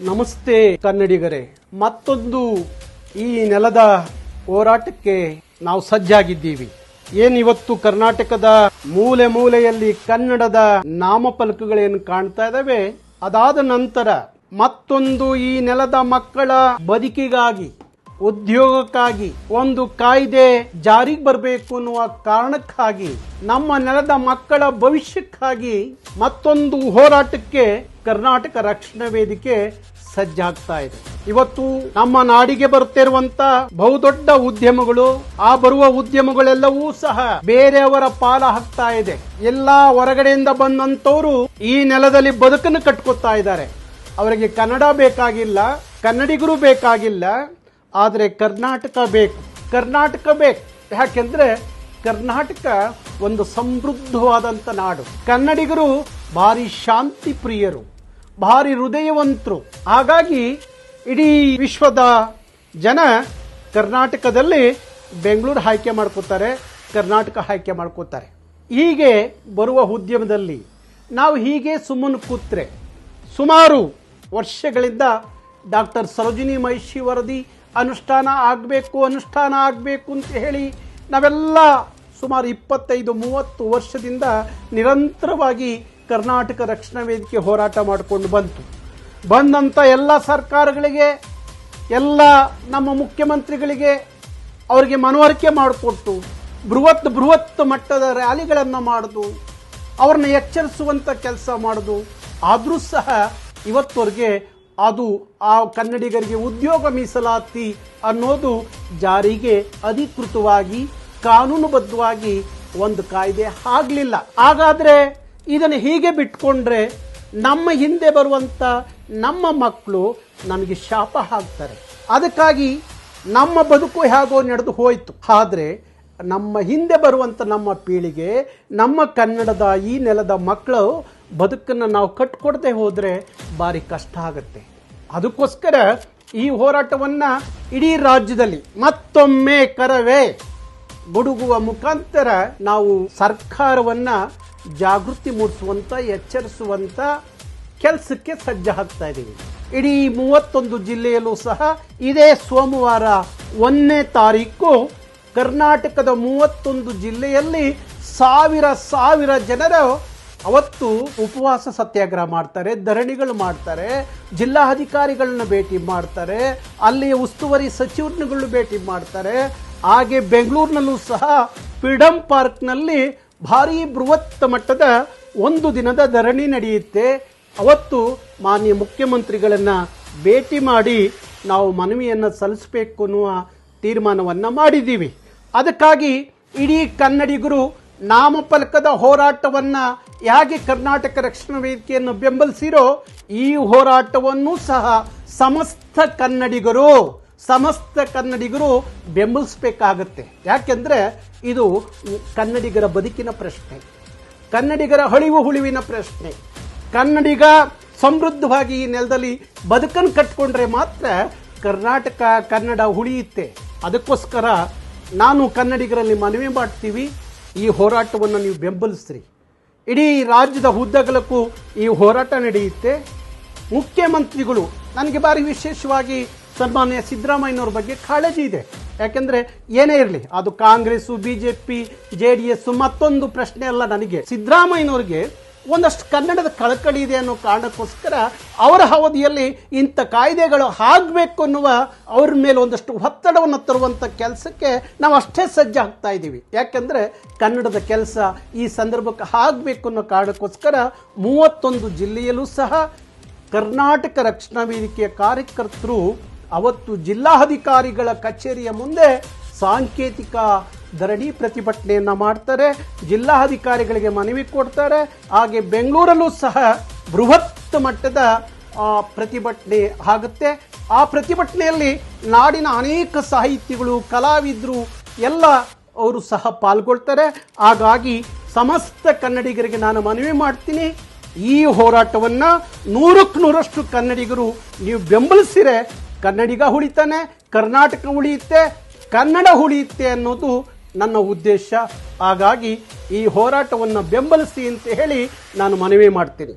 ನಮಸ್ತೆ ಕನ್ನಡಿಗರೇ. ಮತ್ತೊಂದು ಈ ನೆಲದ ಹೋರಾಟಕ್ಕೆ ನಾವು ಸಜ್ಜಾಗಿದ್ದೀವಿ. ಏನಿವತ್ತು ಕರ್ನಾಟಕದ ಮೂಲೆ ಮೂಲೆಯಲ್ಲಿ ಕನ್ನಡದ ನಾಮಫಲಕಗಳೇನು ಕಾಣ್ತಾ ಇದಾವೆ ಅದಾದ ನಂತರ ಮತ್ತೊಂದು ಈ ನೆಲದ ಮಕ್ಕಳ ಬದುಕಿಗಾಗಿ ಉದ್ಯೋಗಕ್ಕಾಗಿ ಒಂದು ಕಾಯ್ದೆ ಜಾರಿಗೆ ಬರಬೇಕು ಅನ್ನುವ ಕಾರಣಕ್ಕಾಗಿ, ನಮ್ಮ ನೆಲದ ಮಕ್ಕಳ ಭವಿಷ್ಯಕ್ಕಾಗಿ ಮತ್ತೊಂದು ಹೋರಾಟಕ್ಕೆ ಕರ್ನಾಟಕ ರಕ್ಷಣಾ ವೇದಿಕೆ ಸಜ್ಜಾಗ್ತಾ ಇದೆ. ಇವತ್ತು ನಮ್ಮ ನಾಡಿಗೆ ಬರುತ್ತಿರುವಂತ ಬಹುದೊಡ್ಡ ಉದ್ಯಮಗಳು, ಆ ಬರುವ ಉದ್ಯಮಗಳೆಲ್ಲವೂ ಸಹ ಬೇರೆಯವರ ಪಾಲ ಹಾಕ್ತಾ ಇದೆ. ಎಲ್ಲಾ ಹೊರಗಡೆಯಿಂದ ಬಂದಂತವರು ಈ ನೆಲದಲ್ಲಿ ಬದುಕನ್ನು ಕಟ್ಕೊತಾ ಇದ್ದಾರೆ. ಅವರಿಗೆ ಕನ್ನಡ ಬೇಕಾಗಿಲ್ಲ, ಕನ್ನಡಿಗರು ಬೇಕಾಗಿಲ್ಲ ಆದರೆ ಕರ್ನಾಟಕ ಬೇಕು. ಕರ್ನಾಟಕ ಬೇಕು. ಯಾಕೆಂದ್ರೆ ಕರ್ನಾಟಕ ಒಂದು ಸಮೃದ್ಧವಾದಂಥ ನಾಡು. ಕನ್ನಡಿಗರು ಭಾರಿ ಶಾಂತಿ ಪ್ರಿಯರು, ಭಾರಿ ಹೃದಯವಂತರು. ಹಾಗಾಗಿ ಇಡೀ ವಿಶ್ವದ ಜನ ಕರ್ನಾಟಕದಲ್ಲಿ ಬೆಂಗಳೂರು ಆಯ್ಕೆ ಮಾಡ್ಕೋತಾರೆ, ಕರ್ನಾಟಕ ಆಯ್ಕೆ ಮಾಡ್ಕೋತಾರೆ. ಹೀಗೆ ಬರುವ ಉದ್ಯಮದಲ್ಲಿ ನಾವು ಹೀಗೆ ಸುಮ್ಮನೆ ಕೂತ್ರೆ ಸುಮಾರು ವರ್ಷಗಳಿಂದ ಡಾಕ್ಟರ್ ಸರೋಜಿನಿ ಮಹಿಷಿ ವರದಿ ಅನುಷ್ಠಾನ ಆಗಬೇಕು ಅನುಷ್ಠಾನ ಆಗಬೇಕು ಅಂತ ಹೇಳಿ ನಾವೆಲ್ಲ ಸುಮಾರು ಇಪ್ಪತ್ತೈದು, ಮೂವತ್ತು ವರ್ಷದಿಂದ ನಿರಂತರವಾಗಿ ಕರ್ನಾಟಕ ರಕ್ಷಣಾ ವೇದಿಕೆ ಹೋರಾಟ ಮಾಡಿಕೊಂಡು ಬಂತು. ಬಂದಂಥ ಎಲ್ಲ ಸರ್ಕಾರಗಳಿಗೆ, ಎಲ್ಲ ನಮ್ಮ ಮುಖ್ಯಮಂತ್ರಿಗಳಿಗೆ ಅವರಿಗೆ ಮನವರಿಕೆ ಮಾಡಿಕೊಟ್ಟು, ಬೃಹತ್ ಬೃಹತ್ ಮಟ್ಟದ ರ್ಯಾಲಿಗಳನ್ನು ಮಾಡೋದು, ಅವ್ರನ್ನ ಎಚ್ಚರಿಸುವಂಥ ಕೆಲಸ ಮಾಡೋದು, ಆದರೂ ಸಹ ಇವತ್ತವರೆಗೆ ಅದು ಆ ಕನ್ನಡಿಗರಿಗೆ ಉದ್ಯೋಗ ಮೀಸಲಾತಿ ಅನ್ನೋದು ಜಾರಿಗೆ ಅಧಿಕೃತವಾಗಿ, ಕಾನೂನುಬದ್ಧವಾಗಿ ಒಂದು ಕಾಯ್ದೆ ಆಗಲಿಲ್ಲ. ಹಾಗಾದ್ರೆ ಇದನ್ನು ಹೀಗೆ ಬಿಟ್ಕೊಂಡ್ರೆ ನಮ್ಮ ಹಿಂದೆ ಬರುವಂಥ ನಮ್ಮ ಮಕ್ಕಳು ನಮಗೆ ಶಾಪ ಹಾಕ್ತಾರೆ. ಅದಕ್ಕಾಗಿ ನಮ್ಮ ಬದುಕು ಹೇಗೋ ನಡೆದು ಹೋಯಿತು. ಆದರೆ ನಮ್ಮ ಹಿಂದೆ ಬರುವಂಥ ನಮ್ಮ ಪೀಳಿಗೆ, ನಮ್ಮ ಕನ್ನಡದ ಈ ನೆಲದ ಮಕ್ಕಳು ಬದುಕನ್ನು ನಾವು ಕಟ್ಕೊಡದೆ ಹೋದರೆ ಭಾರಿ ಕಷ್ಟ ಆಗುತ್ತೆ. ಅದಕ್ಕೋಸ್ಕರ ಈ ಹೋರಾಟವನ್ನು ಇಡೀ ರಾಜ್ಯದಲ್ಲಿ ಮತ್ತೊಮ್ಮೆ ಕರವೇ ಗುಡುಗುವ ಮುಖಾಂತರ ನಾವು ಸರ್ಕಾರವನ್ನು ಜಾಗೃತಿ ಮೂಡಿಸುವಂಥ ಎಚ್ಚರಿಸುವಂಥ ಕೆಲಸಕ್ಕೆ ಸಜ್ಜಾಗ್ತಾ ಇದ್ದೀವಿ. ಇಡೀ ಮೂವತ್ತೊಂದು ಜಿಲ್ಲೆಯಲ್ಲೂ ಸಹ ಇದೇ ಸೋಮವಾರ ಒಂದನೇ ತಾರೀಕು ಕರ್ನಾಟಕದ ಮೂವತ್ತೊಂದು ಜಿಲ್ಲೆಯಲ್ಲಿ ಸಾವಿರ ಸಾವಿರ ಜನರು ಅವತ್ತು ಉಪವಾಸ ಸತ್ಯಾಗ್ರಹ ಮಾಡ್ತಾರೆ, ಧರಣಿಗಳು ಮಾಡ್ತಾರೆ, ಜಿಲ್ಲಾಧಿಕಾರಿಗಳನ್ನ ಭೇಟಿ ಮಾಡ್ತಾರೆ, ಅಲ್ಲಿಯ ಉಸ್ತುವಾರಿ ಸಚಿವರುಗಳು ಭೇಟಿ ಮಾಡ್ತಾರೆ. ಹಾಗೆ ಬೆಂಗಳೂರಿನಲ್ಲೂ ಸಹ ಫ್ರೀಡಮ್ ಪಾರ್ಕ್ನಲ್ಲಿ ಭಾರೀ ಬೃಹತ್ ಮಟ್ಟದ ಒಂದು ದಿನದ ಧರಣಿ ನಡೆಯುತ್ತೆ. ಅವತ್ತು ಮಾನ್ಯ ಮುಖ್ಯಮಂತ್ರಿಗಳನ್ನು ಭೇಟಿ ಮಾಡಿ ನಾವು ಮನವಿಯನ್ನು ಸಲ್ಲಿಸಬೇಕು ಅನ್ನುವ ತೀರ್ಮಾನವನ್ನು ಮಾಡಿದ್ದೀವಿ. ಅದಕ್ಕಾಗಿ ಇಡೀ ಕನ್ನಡಿಗರು ನಾಮಫಲಕದ ಹೋರಾಟವನ್ನ ಹೇಗೆ ಕರ್ನಾಟಕ ರಕ್ಷಣಾ ವೇದಿಕೆಯನ್ನು ಬೆಂಬಲಿಸಿರೋ ಈ ಹೋರಾಟವನ್ನು ಸಹ ಸಮಸ್ತ ಕನ್ನಡಿಗರು ಸಮಸ್ತ ಕನ್ನಡಿಗರು ಬೆಂಬಲಿಸಬೇಕಾಗತ್ತೆ. ಯಾಕೆಂದ್ರೆ ಇದು ಕನ್ನಡಿಗರ ಬದುಕಿನ ಪ್ರಶ್ನೆ, ಕನ್ನಡಿಗರ ಹಳಿವು ಹುಳಿವಿನ ಪ್ರಶ್ನೆ. ಕನ್ನಡಿಗ ಸಮೃದ್ಧವಾಗಿ ಈ ನೆಲದಲ್ಲಿ ಬದುಕನ್ನು ಕಟ್ಕೊಂಡ್ರೆ ಮಾತ್ರ ಕರ್ನಾಟಕ, ಕನ್ನಡ ಉಳಿಯುತ್ತೆ. ಅದಕ್ಕೋಸ್ಕರ ನಾನು ಕನ್ನಡಿಗರಲ್ಲಿ ಮನವಿ ಮಾಡ್ತೀವಿ. ಈ ಹೋರಾಟವನ್ನು ನೀವು ಬೆಂಬಲಿಸ್ರಿ ಇಡೀ ರಾಜ್ಯದ ಉದ್ದಗಲಕ್ಕೂ ಈ ಹೋರಾಟ ನಡೆಯುತ್ತೆ. ಮುಖ್ಯಮಂತ್ರಿಗಳು, ನನಗೆ ಬಾರಿ ವಿಶೇಷವಾಗಿ ಸನ್ಮಾನ್ಯ ಸಿದ್ದರಾಮಯ್ಯನವ್ರ ಬಗ್ಗೆ ಕಾಳಜಿ ಇದೆ. ಯಾಕೆಂದರೆ ಏನೇ ಇರಲಿ, ಅದು Congress BJP, J D S ಮತ್ತೊಂದು ಪ್ರಶ್ನೆ ಅಲ್ಲ ನನಗೆ. ಸಿದ್ದರಾಮಯ್ಯನವ್ರಿಗೆ ಒಂದಷ್ಟು ಕನ್ನಡದ ಕಳಕಳಿ ಇದೆ ಅನ್ನೋ ಕಾರಣಕ್ಕೋಸ್ಕರ ಅವರ ಅವಧಿಯಲ್ಲಿ ಇಂಥ ಕಾಯ್ದೆಗಳು ಆಗಬೇಕು ಅನ್ನುವ ಅವ್ರ ಮೇಲೆ ಒಂದಷ್ಟು ಒತ್ತಡವನ್ನು ತರುವಂಥ ಕೆಲಸಕ್ಕೆ ನಾವು ಅಷ್ಟೇ ಸಜ್ಜಾಗ್ತಾ ಇದ್ದೀವಿ. ಯಾಕೆಂದರೆ ಕನ್ನಡದ ಕೆಲಸ ಈ ಸಂದರ್ಭಕ್ಕೆ ಆಗಬೇಕು ಅನ್ನೋ ಕಾರಣಕ್ಕೋಸ್ಕರ ಮೂವತ್ತೊಂದು ಜಿಲ್ಲೆಯಲ್ಲೂ ಸಹ ಕರ್ನಾಟಕ ರಕ್ಷಣಾ ವೇದಿಕೆಯ ಕಾರ್ಯಕರ್ತರು ಅವತ್ತು ಜಿಲ್ಲಾಧಿಕಾರಿಗಳ ಕಚೇರಿಯ ಮುಂದೆ ಸಾಂಕೇತಿಕ ಧರಣಿ ಪ್ರತಿಭಟನೆಯನ್ನು ಮಾಡ್ತಾರೆ, ಜಿಲ್ಲಾಧಿಕಾರಿಗಳಿಗೆ ಮನವಿ ಕೊಡ್ತಾರೆ, ಹಾಗೆ ಬೆಂಗಳೂರಲ್ಲೂ ಸಹ ಬೃಹತ್ ಮಟ್ಟದ ಪ್ರತಿಭಟನೆ ಆಗುತ್ತೆ. ಆ ಪ್ರತಿಭಟನೆಯಲ್ಲಿ ನಾಡಿನ ಅನೇಕ ಸಾಹಿತಿಗಳು, ಕಲಾವಿದರು ಎಲ್ಲ ಅವರು ಸಹ ಪಾಲ್ಗೊಳ್ತಾರೆ. ಹಾಗಾಗಿ ಸಮಸ್ತ ಕನ್ನಡಿಗರಿಗೆ ನಾನು ಮನವಿ ಮಾಡ್ತೀನಿ. ಈ ಹೋರಾಟವನ್ನು ನೂರಕ್ಕೆ ನೂರಷ್ಟು ಕನ್ನಡಿಗರು, ನೀವು ಬೆಂಬಲಿಸಿರೆ ಕನ್ನಡಿಗ ಉಳಿತಾನೆ, ಕರ್ನಾಟಕ ಉಳಿಯುತ್ತೆ, ಕನ್ನಡ ಉಳಿಯುತ್ತೆ ಅನ್ನೋದು ನನ್ನ ಉದ್ದೇಶ. ಹಾಗಾಗಿ ಈ ಹೋರಾಟವನ್ನು ಬೆಂಬಲಿಸಿ ಅಂತ ಹೇಳಿ ನಾನು ಮನವಿ ಮಾಡ್ತೀನಿ.